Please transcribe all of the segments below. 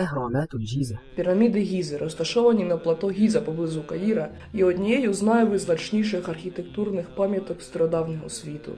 Егромету Гізи. Піраміди Гізи розташовані на плато Гіза поблизу Каїра є однією з найвизначніших архітектурних пам'яток стародавнього світу.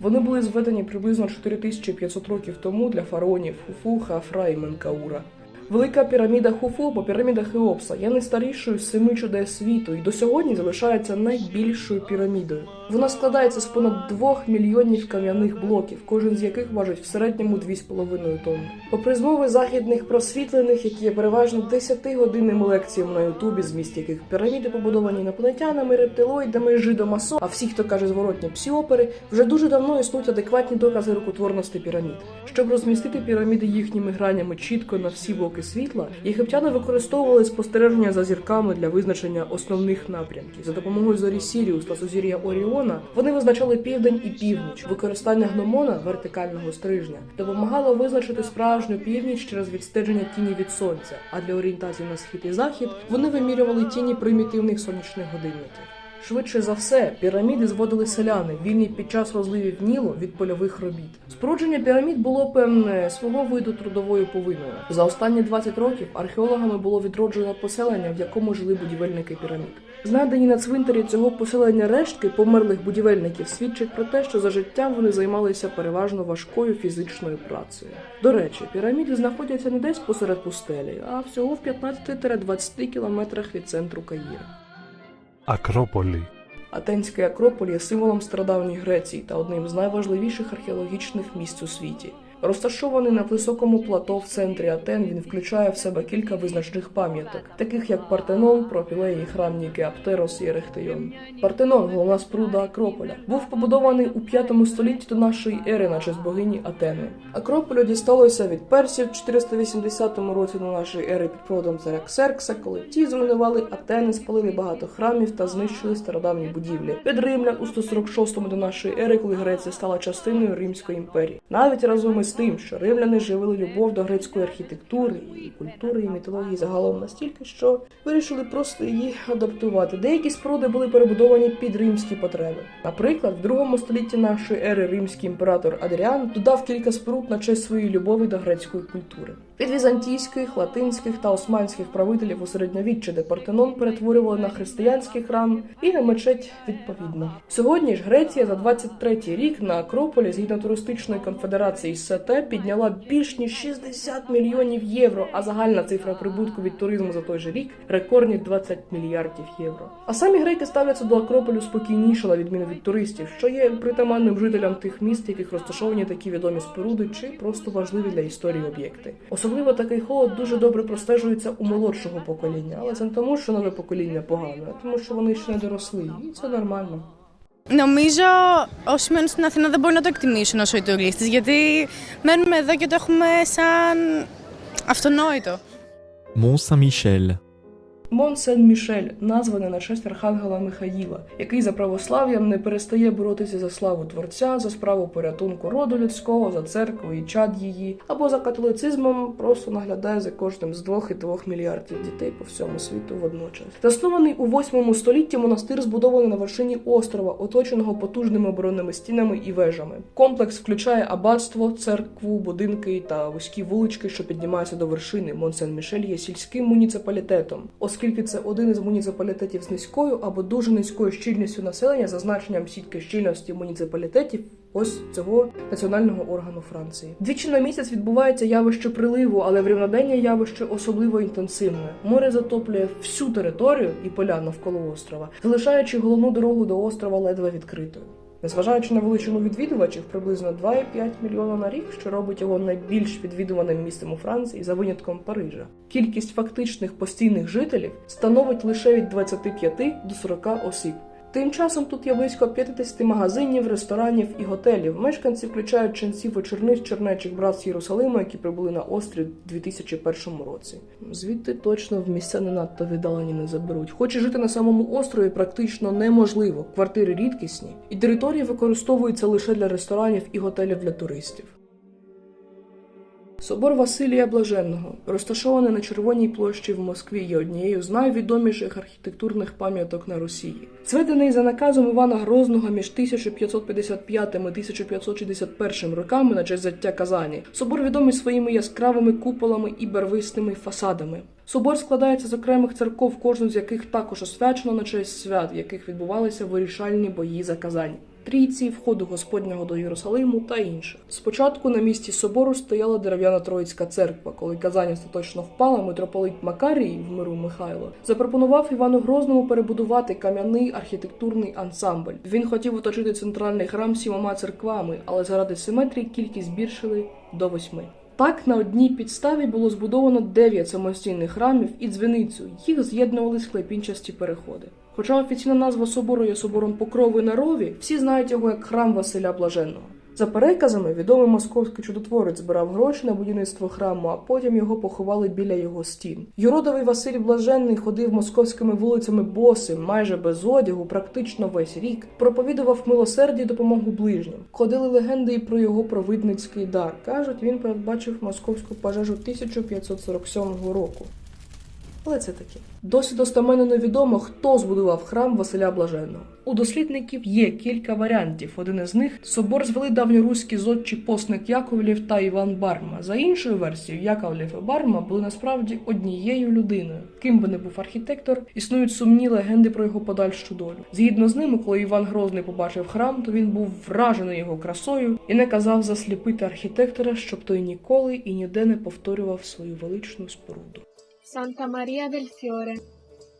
Вони були зведені приблизно 4500 років тому для фараонів Хуфу, Хафра і Менкаура. Велика піраміда Хуфу або піраміда Хеопса є найстарішою з семи чудес світу і до сьогодні залишається найбільшою пірамідою. Вона складається з понад 2 мільйонів кам'яних блоків, кожен з яких важить в середньому 2,5 тонни. Попри змови західних просвітлених, які є переважно 10-годинними лекціями на Ютубі, зміст яких піраміди побудовані інопланетянами, рептилоїдами, жидомасо, а всі, хто каже зворотні псіопери, вже дуже давно існують адекватні докази рукотворності пірамід. Щоб розмістити піраміди їхніми гранями чітко на всі боки світла, єгиптяни використовували спостереження за зірками для визначення основних напрямків. За допомогою зорі Сіріус та сузір'я Оріона вони визначали південь і північ. Використання гномона вертикального стрижня допомагало визначити справжню північ через відстеження тіні від сонця. А для орієнтації на схід і захід вони вимірювали тіні примітивних сонячних годинників. Швидше за все, піраміди зводили селяни, вільні під час розливів Нілу від польових робіт. Спорудження пірамід було певне свого виду трудовою повинною. За останні 20 років археологами було відроджено поселення, в якому жили будівельники пірамід. Знайдені на цвинтарі цього поселення рештки померлих будівельників свідчать про те, що за життям вони займалися переважно важкою фізичною працею. До речі, піраміди знаходяться не десь посеред пустелі, а всього в 15-20 кілометрах від центру Каїра. Акрополі. Атенський Акрополь є символом стародавньої Греції та одним з найважливіших археологічних місць у світі. Розташований на високому плато в центрі Атен, він включає в себе кілька визначних пам'яток, таких як Партенон, Пропілеї, храм Ніки Аптерос і Ерехтейон. Партенон, головна споруда Акрополя, був побудований у 5 столітті до нашої ери на честь богині Атени. Акрополю дісталося від персів в 480 році до нашої ери під проводом царя Ксеркса, коли ті зруйнували Атени, спалили багато храмів та знищили стародавні будівлі. Від римлян у 146 до нашої ери, коли Греція стала частиною Римської імперії. Навіть разом із тим, що римляни живили любов до грецької архітектури і культури і мітології загалом настільки, що вирішили просто її адаптувати. Деякі споруди були перебудовані під римські потреби. Наприклад, в другому столітті нашої ери римський імператор Адріан додав кілька споруд на честь своєї любові до грецької культури. Від візантійських, латинських та османських правителів у середньовіччя, де Партенон перетворювали на християнський храм і на мечеть відповідно. Сьогодні ж Греція за 23-й рік на Акрополі згідно туристичної конфедерації СТ підняла більш ніж 60 мільйонів євро, а загальна цифра прибутку від туризму за той же рік рекордні 20 мільярдів євро. А самі греки ставляться до Акрополю спокійніше на відміну від туристів, що є притаманним жителям тих міст, яких розташовані такі відомі споруди, чи просто важливі для історії об'єкти. Особливо такий холод дуже добре простежується у молодшого покоління, але це не тому, що нове покоління погане, а тому, що вони ще не доросли, і це нормально. Νομίζω όσοι μένουν στην Αθήνα δεν μπορούν να το εκτιμήσουν όσο οι τουρίστες γιατί μένουμε εδώ και το έχουμε σαν αυτονόητο. Mont Saint-Michel, Мон Сен-Мішель названий на честь архангела Михаїла, який за православ'ям не перестає боротися за славу Творця, за справу порятунку роду людського, за церкву і чад її, або за католицизмом просто наглядає за кожним з двох і двох мільярдів дітей по всьому світу водночас. Заснований у 8 столітті монастир збудований на вершині острова, оточеного потужними оборонними стінами і вежами. Комплекс включає аббатство, церкву, будинки та вузькі вулички, що піднімаються до вершини. Мон Сен-Мішель є сільським муніципалітетом, оскільки це один із муніципалітетів з низькою або дуже низькою щільністю населення за значенням сітки щільності муніципалітетів. Ось цього національного органу Франції. Двічі на місяць відбувається явище приливу, але в рівноденні явище особливо інтенсивне. Море затоплює всю територію і поля навколо острова, залишаючи головну дорогу до острова ледве відкритою. Незважаючи на величину відвідувачів, приблизно 2,5 мільйона на рік, що робить його найбільш відвідуваним містом у Франції за винятком Парижа. Кількість фактичних постійних жителів становить лише від 25 до 40 осіб. Тим часом тут є близько 50 магазинів, ресторанів і готелів. Мешканці включають ченців вечорниць чернечих брат з Єрусалиму, які прибули на острів у 2001 році. Звідти точно в місця не надто віддалені не заберуть. Хоч і жити на самому острові практично неможливо. Квартири рідкісні, і території використовуються лише для ресторанів і готелів для туристів. Собор Василія Блаженного, розташований на Червоній площі в Москві, є однією з найвідоміших архітектурних пам'яток на Росії. Зведений за наказом Івана Грозного між 1555 і 1561 роками на честь заття Казані. Собор відомий своїми яскравими куполами і барвистими фасадами. Собор складається з окремих церков, кожну з яких також освячено на честь свят, в яких відбувалися вирішальні бої за Казань. Трійці, входу Господнього до Єрусалиму та інше. Спочатку на місці собору стояла дерев'яна Троїцька церква. Коли Казань остаточно впала, митрополит Макарій в миру Михайло запропонував Івану Грозному перебудувати кам'яний архітектурний ансамбль. Він хотів оточити центральний храм сімома церквами, але заради симетрії кількість збільшили до восьми. Так, на одній підставі було збудовано дев'ять самостійних храмів і дзвіницю. Їх з'єднували склепінчасті переходи. Хоча офіційна назва собору є собором Покрови на рові, всі знають його як храм Василя Блаженного. За переказами, відомий московський чудотворець збирав гроші на будівництво храму, а потім його поховали біля його стін. Юродовий Василь Блаженний ходив московськими вулицями босим, майже без одягу, практично весь рік, проповідував милосердя і допомогу ближнім. Ходили легенди і про його провидницький дар. кажуть, він передбачив московську пожежу 1547 року. Але це таке. Досі достеменно невідомо, хто збудував храм Василя Блаженного. У дослідників є кілька варіантів. Один із них собор звели давньоруські зодчі посник Яковлів та Іван Барма. За іншою версією, Яковлів і Барма були насправді однією людиною. Ким би не був архітектор, існують сумні легенди про його подальшу долю. Згідно з ними, коли Іван Грозний побачив храм, то він був вражений його красою і наказав засліпити архітектора, щоб той ніколи і ніде не повторював свою величну споруду. Santa Maria del Fiore.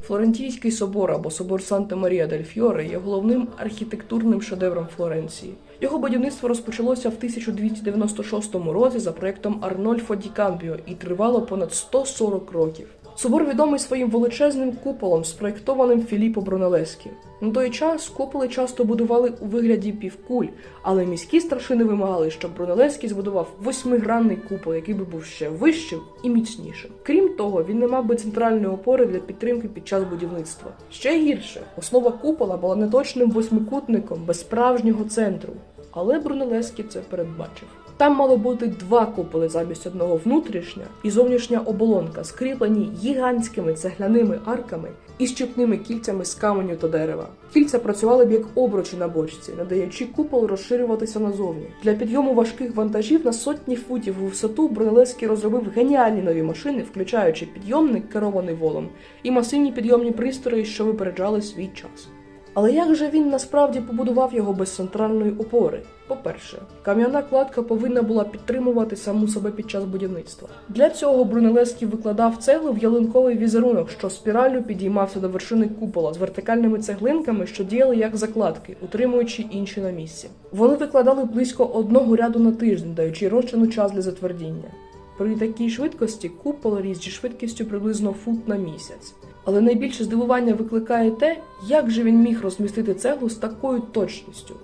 Флорентійський собор або собор Санта Марія дель Фьоре є головним архітектурним шедевром Флоренції. Його будівництво розпочалося в 1296 році за проектом Арнольфо Ді Кампіо і тривало понад 140 років. Собор відомий своїм величезним куполом, спроєктованим Філіппо Брунелескі. На той час куполи часто будували у вигляді півкуль, але міські старшини вимагали, щоб Брунелеський збудував восьмигранний купол, який би був ще вищим і міцнішим. Крім того, він не мав би центральної опори для підтримки під час будівництва. Ще гірше, основа купола була неточним восьмикутником без справжнього центру. Але Брунелеський це передбачив. Там мало бути два куполи замість одного внутрішня і зовнішня оболонка, скріплені гігантськими цегляними арками і щепними кільцями з каменю та дерева. Кільця працювали б як обручі на бочці, надаючи купол розширюватися назовні. Для підйому важких вантажів на сотні футів у висоту Брунелеський розробив геніальні нові машини, включаючи підйомник, керований волом, і масивні підйомні пристрої, що випереджали свій час. Але як же він насправді побудував його без центральної опори? По-перше, кам'яна кладка повинна була підтримувати саму себе під час будівництва. Для цього Брунелеський викладав цеглу в ялинковий візерунок, що спіраллю підіймався до вершини купола з вертикальними цеглинками, що діяли як закладки, утримуючи інші на місці. Вони викладали близько одного ряду на тиждень, даючи розчину час для затвердіння. При такій швидкості купол ріс зі швидкістю приблизно фут на місяць. Але найбільше здивування викликає те, як же він міг розмістити цеглу з такою точністю.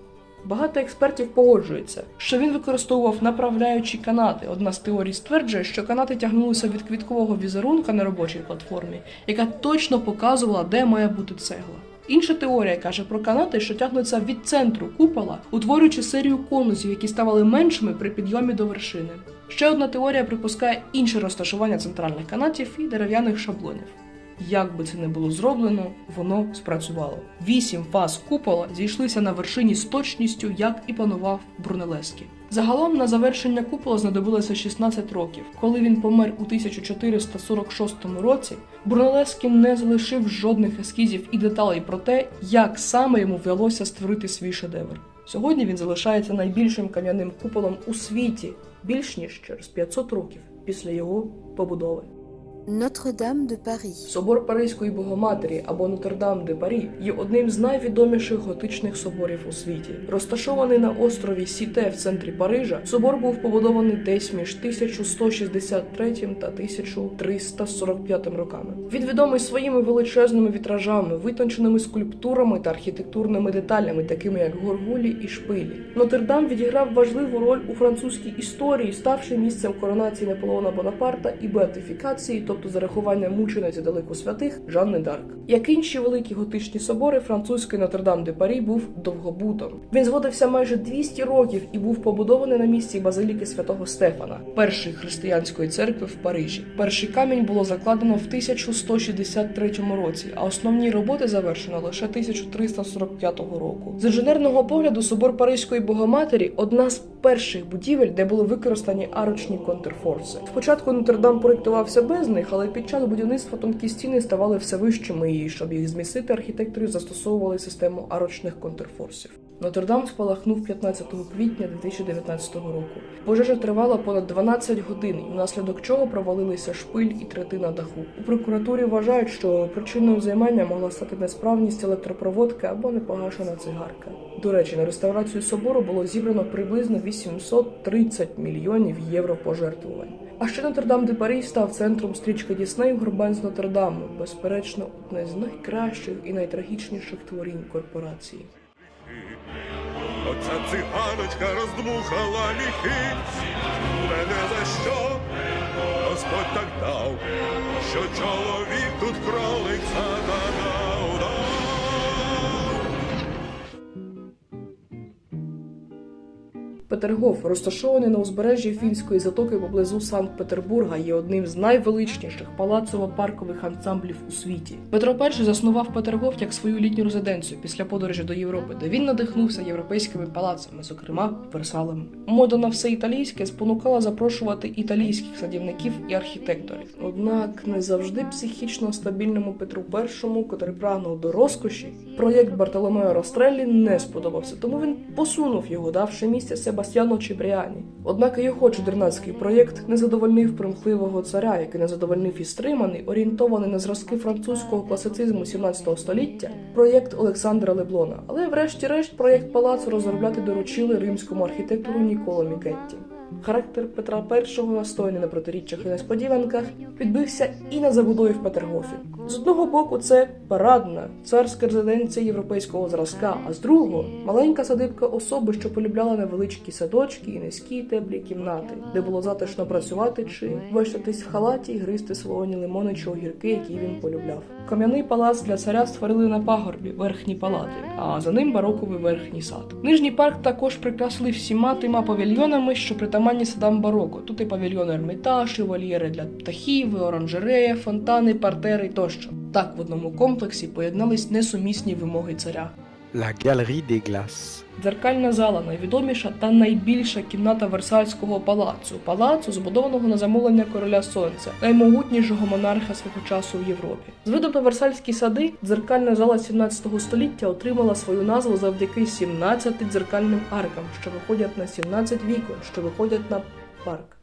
Багато експертів погоджуються, що він використовував направляючі канати. Одна з теорій стверджує, що канати тягнулися від квіткового візерунка на робочій платформі, яка точно показувала, де має бути цегла. Інша теорія каже про канати, що тягнуться від центру купола, утворюючи серію конусів, які ставали меншими при підйомі до вершини. Ще одна теорія припускає інше розташування центральних канатів і дерев'яних шаблонів. Як би це не було зроблено, воно спрацювало. Вісім фаз купола зійшлися на вершині з точністю, як і планував Брунелеський. Загалом на завершення купола знадобилося 16 років. Коли він помер у 1446 році, Брунелеський не залишив жодних ескізів і деталей про те, як саме йому вдалося створити свій шедевр. Сьогодні він залишається найбільшим кам'яним куполом у світі, більш ніж через 500 років після його побудови. Notre-Dame de Paris. Собор Паризької Богоматері або Нотр-Дам де Парі є одним з найвідоміших готичних соборів у світі. Розташований на острові Сіте в центрі Парижа, собор був побудований десь між 1163 та 1345 роками. Він відомий своїми величезними вітражами, витонченими скульптурами та архітектурними деталями, такими як горгулі і шпилі. Нотр-Дам відіграв важливу роль у французькій історії, ставши місцем коронації Наполеона Бонапарта і беатифікації тобто зарахування мучениць і далеко святих Жанни Дарк. Як інші великі готичні собори, французький Нотр-Дам де Парі був довгобутом. Він зводився майже 200 років і був побудований на місці базиліки святого Стефана, першої християнської церкви в Парижі. Перший камінь було закладено в 1163 році, а основні роботи завершено лише 1345 року. З інженерного погляду собор Паризької Богоматері одна з перших будівель, де були використані арочні контрфорси. Спочатку Нотр-Дам проєктувався без них, але під час будівництва тонкі стіни ставали все вищими, і щоб їх змістити, архітектори застосовували систему арочних контрфорсів. Нотр-Дам спалахнув 15 квітня 2019 року. Пожежа тривала понад 12 годин, внаслідок чого провалилися шпиль і третина даху. У прокуратурі вважають, що причиною займання могла стати несправність електропроводки або непогашена цигарка. До речі, на реставрацію собору було зібрано приблизно 830 мільйонів євро пожертвувань. А ще Нотр-Дам де Парі став центром стрічки Дісней Гурбан з Нотр-Даму, безперечно, одне з найкращих і найтрагічніших творінь корпорації. Оця циганочка роздмухала ліхи, мене за що? Господь так дав, що чоловік тут кролик сатана Петергоф, розташований на узбережжі фінської затоки поблизу Санкт-Петербурга, є одним з найвеличніших палацово-паркових ансамблів у світі. Петро І заснував Петергоф як свою літню резиденцію після подорожі до Європи, де він надихнувся європейськими палацами, зокрема Версалем. Мода на все італійське спонукала запрошувати італійських садівників і архітекторів. Однак не завжди психічно стабільному Петру І, котрий прагнув до розкоші, проєкт Бартоломео Ростреллі не сподобався, тому він посунув його, давши місце Себастьяну Чібріані. Однак і його чудернацький проєкт не задовольнив примхливого царя, який не задовольнив і стриманий, орієнтований на зразки французького класицизму 17 століття, проєкт Олександра Леблона. Але врешті-решт проєкт палацу розробляти доручили римському архітектору Ніколо Мікетті. Характер Петра І, настойний на протиріччях і несподіванках, відбився і на забудові в Петергофі. З одного боку, це парадна царська резиденція європейського зразка, а з другого маленька садибка особи, що полюбляла невеличкі садочки і низькі теплі кімнати, де було затишно працювати чи вишатись в халаті і гризти солоні лимони чи огірки, які він полюбляв. Кам'яний палац для царя створили на пагорбі верхні палати, а за ним бароковий верхній сад. Нижній парк також прикрасили всіма тима павільйонами, що притаманні садам бароко. Тут і павільйон Ермітаж, і вольєри для птахів, і оранжерея, фонтани, партери тощо. Так в одному комплексі поєднались несумісні вимоги царя. La Galerie des Glaces. Дзеркальна зала найвідоміша та найбільша кімната Версальського палацу, палацу, збудованого на замовлення короля сонця, наймогутнішого монарха свого часу в Європі. З видом на Версальські сади, дзеркальна зала 17 століття отримала свою назву завдяки 17 дзеркальним аркам, що виходять на 17 вікон, що виходять на парк.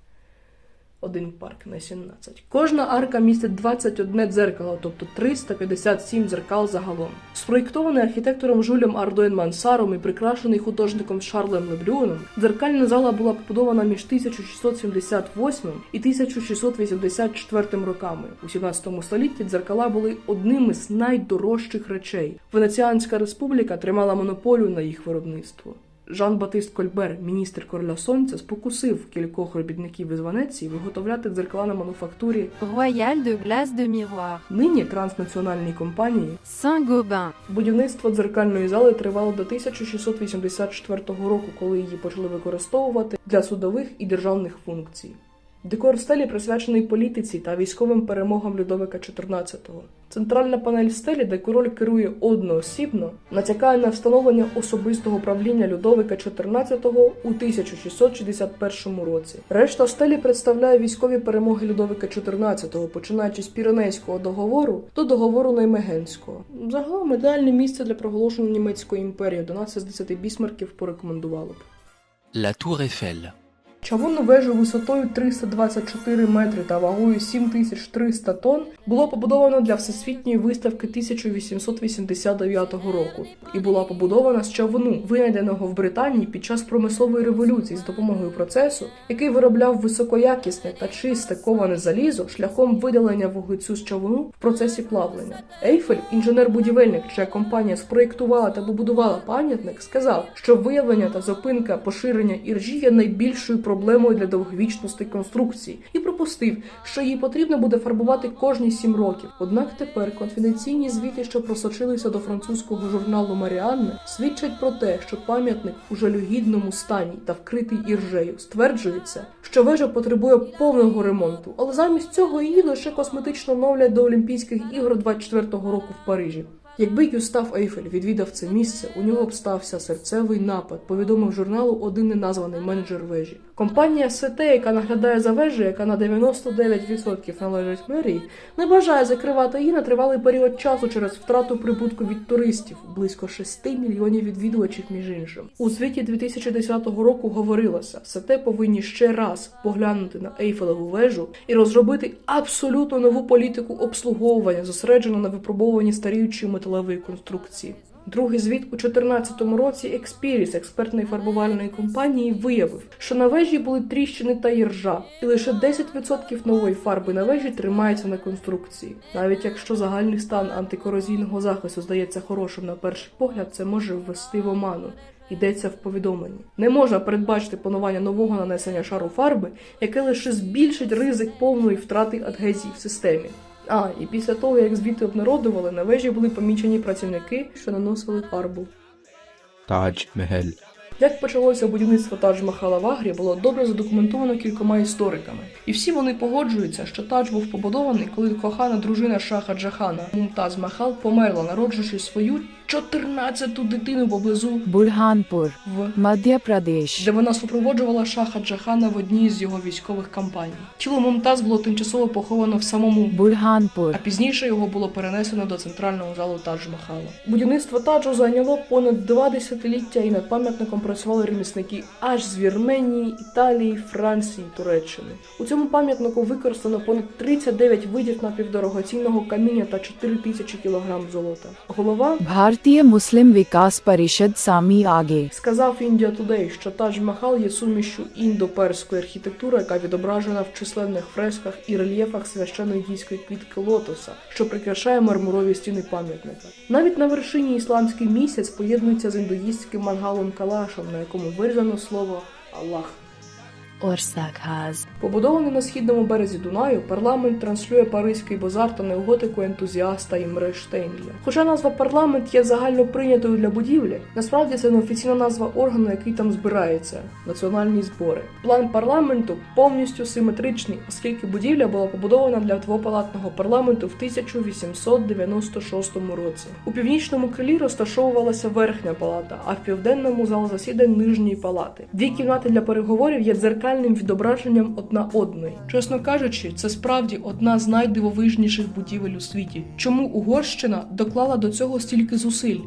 Один парк на 17. Кожна арка містить 21 дзеркало, тобто 357 дзеркал загалом. Спроєктований архітектором Жулем Ардоен Мансаром і прикрашений художником Шарлем Леблюном, дзеркальна зала була побудована між 1678 і 1684 роками. У 17 столітті дзеркала були одним із найдорожчих речей. Венеціанська республіка тримала монополію на їх виробництво. Жан-Батист Кольбер, міністр короля сонця, спокусив кількох робітників із Венеції виготовляти дзеркала на мануфактурі Royal de glace de miroir. нині транснаціональній компанії. Saint-Gobain. Будівництво дзеркальної зали тривало до 1684 року, коли її почали використовувати для судових і державних функцій. Декор стелі присвячений політиці та військовим перемогам Людовика XIV. Центральна панель стелі, де король керує одноосібно, натякає на встановлення особистого правління Людовика XIV у 1661 році. Решта стелі представляє військові перемоги Людовика XIV, починаючи з Піренейського договору до договору Неймегенського. Загалом ідеальне місце для проголошення німецької імперії 11 з 10 бісмарків порекомендувало б. La Tour Eiffel. Чавунну вежу висотою 324 метри та вагою 7300 тонн було побудовано для всесвітньої виставки 1889 року і була побудована з чавуну, винайденого в Британії під час промислової революції з допомогою процесу, який виробляв високоякісне та чисте коване залізо шляхом видалення вуглецю з чавуну в процесі плавлення. Ейфель, інженер-будівельник, чия компанія спроєктувала та побудувала пам'ятник, сказав, що виявлення та зупинка поширення іржі є найбільшою проблемою для довговічності конструкції і припустив, що її потрібно буде фарбувати кожні сім років. Однак тепер конфіденційні звіти, що просочилися до французького журналу Маріанне, свідчать про те, що пам'ятник у жалюгідному стані та вкритий іржею стверджується, що вежа потребує повного ремонту, але замість цього її лише косметично новлять до Олімпійських ігор 24-го року в Парижі. Якби Юстав Ейфель відвідав це місце, у нього б стався серцевий напад, повідомив журналу один неназваний менеджер вежі. Компанія СТ, яка наглядає за вежею, яка на 99% належить мерії, не бажає закривати її на тривалий період часу через втрату прибутку від туристів близько 6 мільйонів відвідувачів, між іншим. У звіті 2010 року говорилося, СТ повинні ще раз поглянути на Ейфелеву вежу і розробити абсолютно нову політику обслуговування, зосереджену на випробовуванні старіючої металевої конструкції. Другий звіт у 2014 році Експіріс експертної фарбувальної компанії виявив, що на вежі були тріщини та іржа, і лише 10% нової фарби на вежі тримається на конструкції. Навіть якщо загальний стан антикорозійного захисту здається хорошим на перший погляд, це може ввести в оману. Йдеться в повідомленні. Не можна передбачити планування нового нанесення шару фарби, яке лише збільшить ризик повної втрати адгезії в системі. А, і після того, як звіти обнародували, на вежі були помічені працівники, що наносили фарбу. Тадж Мегель. Як почалося будівництво Тадж Махала в Агрі, було добре задокументовано кількома істориками. І всі вони погоджуються, що Тадж був побудований, коли кохана дружина Шаха Джахана Мумтаз Махал померла, народжуючи свою 14-ту дитину поблизу Бульганпур в Мадепраде, де вона супроводжувала шаха Джахана в одній з його військових кампаній. Тіло Мумтаз було тимчасово поховано в самому Бульганпур, а пізніше його було перенесено до центрального залу Тадж Махала. Будівництво таджу зайняло понад два десятиліття, і над пам'ятником працювали ремісники аж з Вірменії, Італії, Франції, Туреччини. У цьому пам'ятнику використано понад 39 видів напівдорогоцінного каміння та 4 тисячі кілограм золота. Голова Бхар भारतीय मुस्लिम विकास परिषद सामी आगे сказав India Today, що Тадж Махал є сумішчю індо-перської архітектури, яка відображена в численних фресках і рельєфах священно-індійської квітки лотоса, що прикрашає мармурові стіни пам'ятника. Навіть на вершині ісламський місяць поєднується з індуїстським мангалом Калашем, на якому вирізано слово Аллах. Орсакхаз Побудований на східному березі Дунаю, парламент транслює паризький базар та неоготику ентузіаста Імре Штейнля. Хоча назва парламент є загально прийнятою для будівлі, насправді це неофіційна назва органу, який там збирається національні збори. План парламенту повністю симетричний, оскільки будівля була побудована для двопалатного парламенту в 1896 році. У північному крилі розташовувалася верхня палата, а в південному зал засідань нижньої палати. Дві кімнати для переговорів є дзеркальним відображенням одна одної. Чесно кажучи, це справді одна з найдивовижніших будівель у світі. Чому Угорщина доклала до цього стільки зусиль?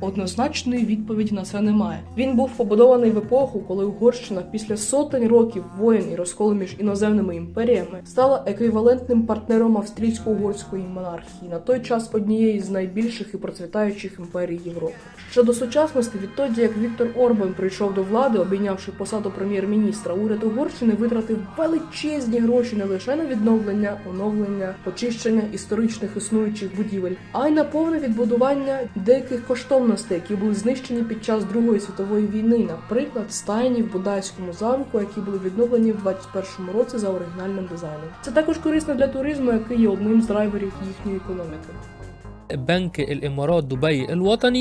Однозначної відповіді на це немає. Він був побудований в епоху, коли Угорщина після сотень років воєн і розколу між іноземними імперіями стала еквівалентним партнером австрійсько-угорської монархії, на той час однієї з найбільших і процвітаючих імперій Європи. Щодо сучасності, відтоді як Віктор Орбан прийшов до влади, обійнявши посаду прем'єр-міністра, уряд Угорщини витратив величезні гроші не лише на відновлення, оновлення, очищення історичних існуючих будівель, а й на повне відбудування деяких коштовностей, які були знищені під час Другої світової війни, наприклад, стайні в Будайському замку, які були відновлені в 21-му році за оригінальним дизайном. Це також корисно для туризму, який є одним з драйверів їхньої економіки. Бенки Ель-Імарат Дубаї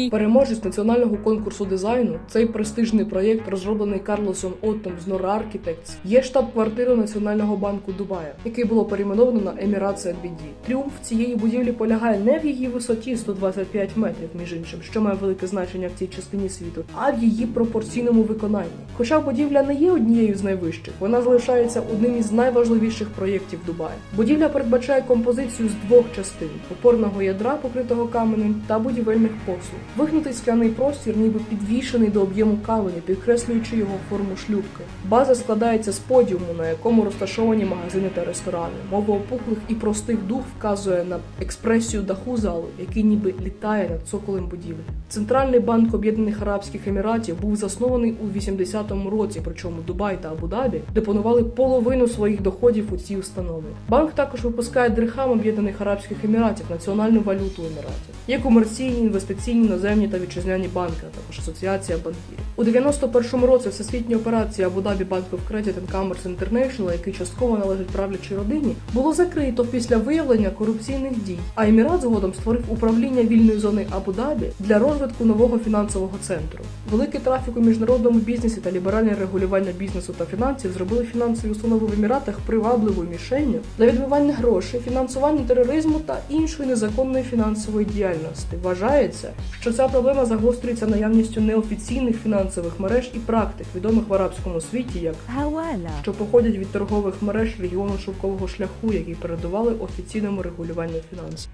Переможець національного конкурсу дизайну. Цей престижний проєкт, розроблений Карлосом Оттом з Нора Architects, є штаб-квартирою Національного банку Дубая, який було перейменовано на Емірат Біді. Тріумф цієї будівлі полягає не в її висоті 125 метрів, між іншим, що має велике значення в цій частині світу, а в її пропорційному виконанні. Хоча будівля не є однією з найвищих, вона залишається одним із найважливіших проєктів Дубая. Будівля передбачає композицію з двох частин опорного ядра, покритого каменем, та будівельних послуг. Вигнутий скляний простір, ніби підвішений до об'єму каменя, підкреслюючи його форму шлюбки. База складається з подіуму, на якому розташовані магазини та ресторани. Мова опуклих і простих дух вказує на експресію даху залу, який ніби літає над цоколем будівлі. Центральний банк Об'єднаних Арабських Еміратів був заснований у 80-му році, причому Дубай та Абу-Дабі депонували половину своїх доходів у ці установи. Банк також випускає дирхам Об'єднаних Арабських Еміратів, національну валюту Еміратів. Є комерційні, інвестиційні, іноземні та вітчизняні банки, а також асоціація банкірів. У 91-му році всесвітні операції Abu Dhabi Bank of Credit and Commerce який частково належить правлячій родині, було закрито після виявлення корупційних дій. А Емірат згодом створив управління вільної зони Абу Дабі для розвитку нового фінансового центру. Великий трафік у міжнародному бізнесі та ліберальне регулювання бізнесу та фінансів зробили фінансові установи в Еміратах привабливою мішенню для відмивання грошей, фінансування тероризму та іншої незаконної фінансової діяльності. Вважається, що ця проблема загострюється наявністю неофіційних фінансових мереж і практик, відомих в арабському світі як що походять від торгових мереж регіону шовкового шляху, які передували офіційному регулюванню фінансів.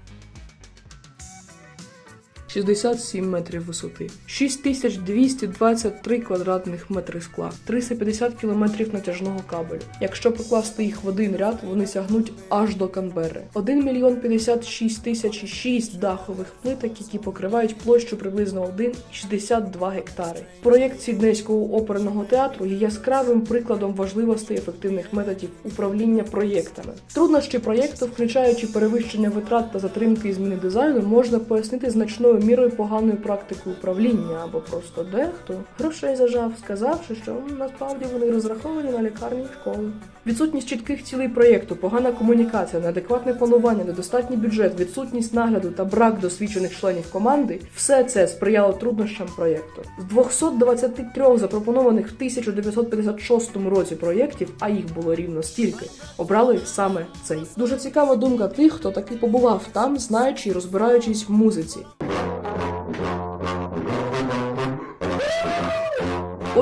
67 метрів висоти, 6223 квадратних метри скла, 350 кілометрів натяжного кабелю. Якщо покласти їх в один ряд, вони сягнуть аж до Канберри. 1 мільйон 56 тисяч 6 дахових плиток, які покривають площу приблизно 1,62 гектари. Проєкт Сіднейського оперного театру є яскравим прикладом важливості ефективних методів управління проєктами. Труднощі проєкту, включаючи перевищення витрат та затримки і зміни дизайну, можна пояснити значною мірою поганою практикою управління або просто дехто грошей зажав, сказавши, що насправді вони розраховані на лікарні і школи. Відсутність чітких цілей проєкту, погана комунікація, неадекватне планування, недостатній бюджет, відсутність нагляду та брак досвідчених членів команди все це сприяло труднощам проєкту. З 223 запропонованих в 1956 році проєктів, а їх було рівно стільки, обрали саме цей. Дуже цікава думка тих, хто таки побував там, знаючи і розбираючись в музиці.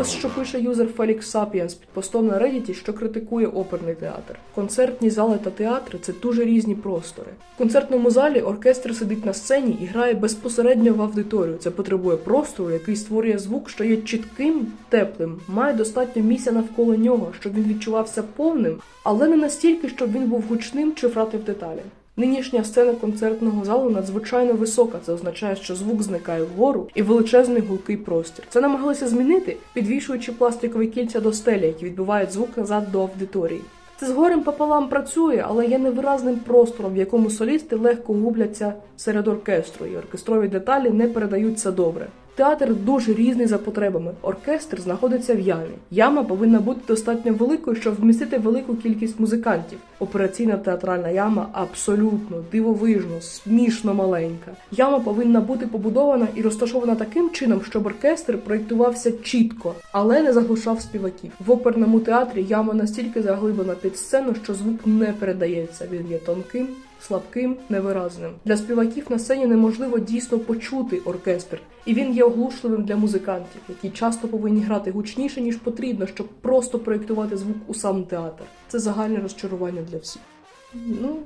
Ось що пише юзер Felix Sapiens під постом на Reddit, що критикує оперний театр. Концертні зали та театри це дуже різні простори. В концертному залі оркестр сидить на сцені і грає безпосередньо в аудиторію. Це потребує простору, який створює звук, що є чітким, теплим, має достатньо місця навколо нього, щоб він відчувався повним, але не настільки, щоб він був гучним чи втратив деталі. Нинішня сцена концертного залу надзвичайно висока. Це означає, що звук зникає вгору і величезний гулкий простір. Це намагалися змінити, підвішуючи пластикові кільця до стелі, які відбивають звук назад до аудиторії. Це з горем пополам працює, але є невиразним простором, в якому солісти легко губляться серед оркестру, і оркестрові деталі не передаються добре. Театр дуже різний за потребами. Оркестр знаходиться в ямі. Яма повинна бути достатньо великою, щоб вмістити велику кількість музикантів. Операційна театральна яма абсолютно дивовижно, смішно маленька. Яма повинна бути побудована і розташована таким чином, щоб оркестр проєктувався чітко, але не заглушав співаків. В оперному театрі яма настільки заглиблена під сцену, що звук не передається. Він є тонким, слабким, невиразним. Для співаків на сцені неможливо дійсно почути оркестр, і він є оглушливим для музикантів, які часто повинні грати гучніше, ніж потрібно, щоб просто проєктувати звук у сам театр. Це загальне розчарування для всіх. Ну,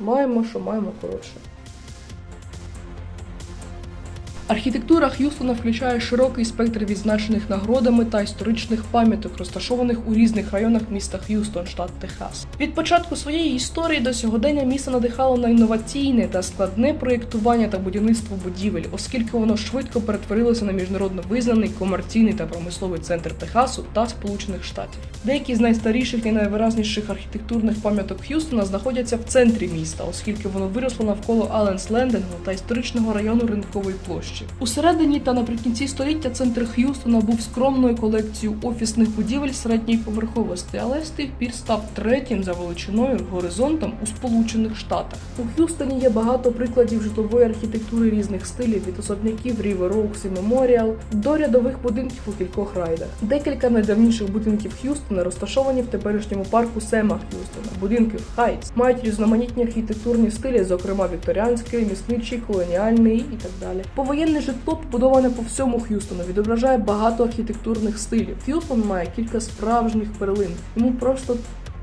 маємо, що маємо коротше. Архітектура Х'юстона включає широкий спектр відзначених нагородами та історичних пам'яток, розташованих у різних районах міста Х'юстон, штат Техас. Від початку своєї історії до сьогодення місто надихало на інноваційне та складне проєктування та будівництво будівель, оскільки воно швидко перетворилося на міжнародно визнаний комерційний та промисловий центр Техасу та Сполучених Штатів. Деякі з найстаріших і найвиразніших архітектурних пам'яток Х'юстона знаходяться в центрі міста, оскільки воно виросло навколо Аленс Лендингу та історичного району ринкової площі. У середині та наприкінці століття центр Х'юстона був скромною колекцією офісних будівель середньої поверховості, але з тих пір став третім за величиною горизонтом у Сполучених Штатах. У Х'юстоні є багато прикладів житлової архітектури різних стилів від особняків River Oaks і Memorial до рядових будинків у кількох райдах. Декілька найдавніших будинків Х'юстона розташовані в теперішньому парку Сема Х'юстона. Будинки Хайтс мають різноманітні архітектурні стилі, зокрема вікторіанський, місничий, колоніальний і так далі. Повоєнне житло побудоване по всьому Х'юстону, відображає багато архітектурних стилів. Х'юстон має кілька справжніх перлин. Йому просто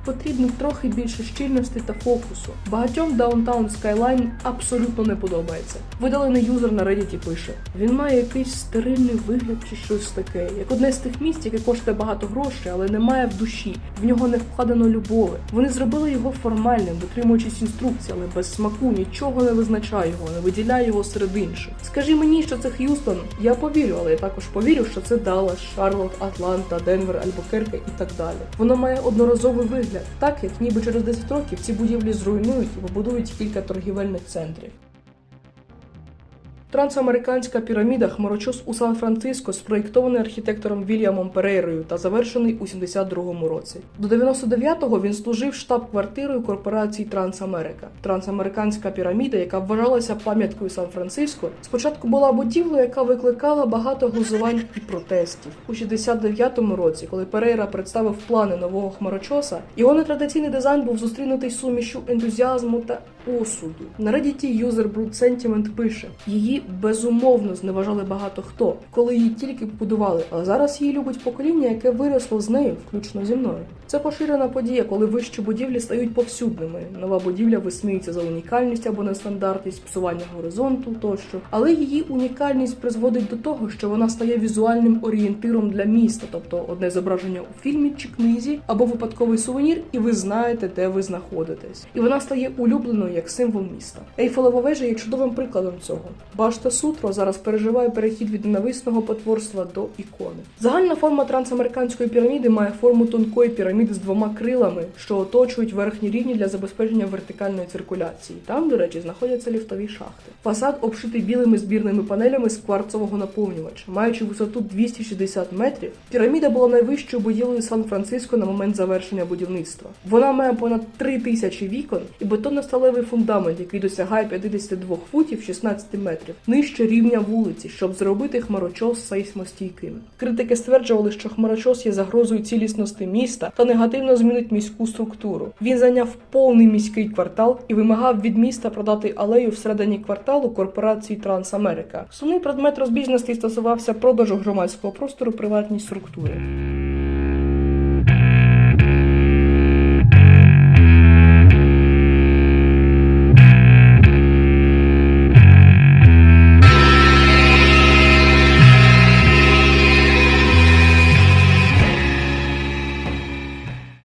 потрібно трохи більше щільності та фокусу. Багатьом Downtown Skyline абсолютно не подобається. Видалений юзер на Reddit пише: він має якийсь стерильний вигляд чи щось таке, як одне з тих місць, яке коштує багато грошей, але не має в душі. В нього не вкладено любові. Вони зробили його формальним, дотримуючись інструкцій, але без смаку нічого не визначає його, не виділяє його серед інших. Скажи мені, що це Х'юстон, я повірю, але я також повірю, що це Даллас, Шарлот, Атланта, Денвер, Альбукерке і так далі. Воно має одноразовий вигляд, так як ніби через 10 років ці будівлі зруйнують і побудують кілька торгівельних центрів. Трансамериканська піраміда хмарочос у Сан-Франциско спроєктований архітектором Вільямом Перейрою та завершений у 72-му році. До 99-го він служив штаб-квартирою корпорації Трансамерика. Трансамериканська піраміда, яка вважалася пам'яткою Сан-Франциско, спочатку була будівлею, яка викликала багато глузувань і протестів. У 69-му році, коли Перейра представив плани нового хмарочоса, його нетрадиційний дизайн був зустрінутий сумішю ентузіазму та осуду. На Reddit юзер Brood Sentiment пише: її безумовно зневажали багато хто, коли її тільки побудували, а зараз її любить покоління, яке виросло з нею, включно зі мною. Це поширена подія, коли вищі будівлі стають повсюдними. Нова будівля висміюється за унікальність або нестандартність, псування горизонту тощо. Але її унікальність призводить до того, що вона стає візуальним орієнтиром для міста, тобто одне зображення у фільмі чи книзі, або випадковий сувенір, і ви знаєте, де ви знаходитесь. І вона стає улюбленою як символ міста. Ейфелева вежа є чудовим прикладом цього. Башта Сутро зараз переживає перехід від ненависного потворства до ікони. Загальна форма трансамериканської піраміди має форму тонкої піраміди з двома крилами, що оточують верхні рівні для забезпечення вертикальної циркуляції. Там, до речі, знаходяться ліфтові шахти. Фасад обшитий білими збірними панелями з кварцового наповнювача, маючи висоту 260 метрів. Піраміда була найвищою будівлею Сан-Франциско на момент завершення будівництва. Вона має понад 3 тисячі вікон і бетонно-сталевий фундамент, який досягає 52 футів 16 метрів, нижче рівня вулиці, щоб зробити хмарочос сейсмостійким. Критики стверджували, що хмарочос є загрозою цілісності міста та негативно змінить міську структуру. Він зайняв повний міський квартал і вимагав від міста продати алею всередині кварталу корпорації Трансамерика. Основний предмет розбіжностей стосувався продажу громадського простору приватній структурі.